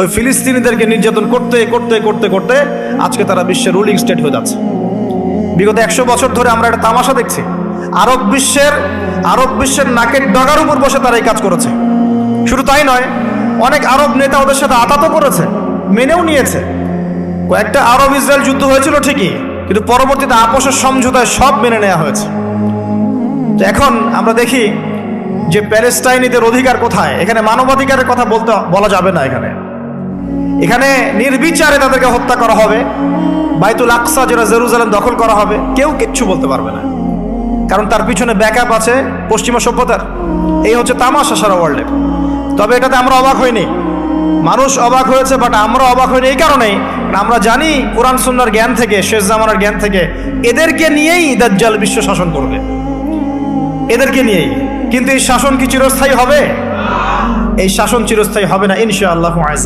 ওই ফিলিস্তিনিদেরকে নির্যাতন করতে করতে করতে করতে আজকে তারা বিশ্বের রুলিং স্টেট হয়ে যাচ্ছে। বিগত একশো বছর ধরে আমরা একটা তামাশা দেখছি। আরব বিশ্বের আরব বিশ্বের নাকের ডগার উপর বসে তারা এই কাজ করেছে। শুধু তাই নয়, অনেক আরব নেতা ওদের সাথে আতাতও করেছে, মেনেও নিয়েছে। কয়েকটা আরব ইসরায়েল যুদ্ধ হয়েছিল ঠিকই, কিন্তু পরবর্তীতে আপোষের সমঝোতায় সব মেনে নেওয়া হয়েছে। তো এখন আমরা দেখি যে প্যালেস্টাইনিদের অধিকার কোথায়? এখানে মানবাধিকারের কথা বলতে, বলা যাবে না এখানে। এখানে নির্বিচারে তাদেরকে হত্যা করা হবে। বাইতুল আকসা যেটা জেরুজালেম দখল করা হবে, কেউ কিচ্ছু বলতে পারবে না। কারণ তার পিছনে ব্যাকআপ আছে পশ্চিমা সভ্যতার। এই হচ্ছে তামাশা সারা ওয়ার্ল্ডের। তবে এটাতে আমরা অবাক হইনি। মানুষ অবাক হয়েছে বাট আমরা অবাক হইনি এই কারণেই। আমরা জানি কোরআন সুন্নার জ্ঞান থেকে, শেষ জামানার জ্ঞান থেকে এদেরকে নিয়েই দাজ্জাল বিশ্ব শাসন করবে। এদেরকে নিয়েই। কিন্তু এই শাসন কি চিরস্থায়ী হবে? এই শাসন চিরস্থায়ী হবে না, ইনশাআল্লাহ আল্লাহ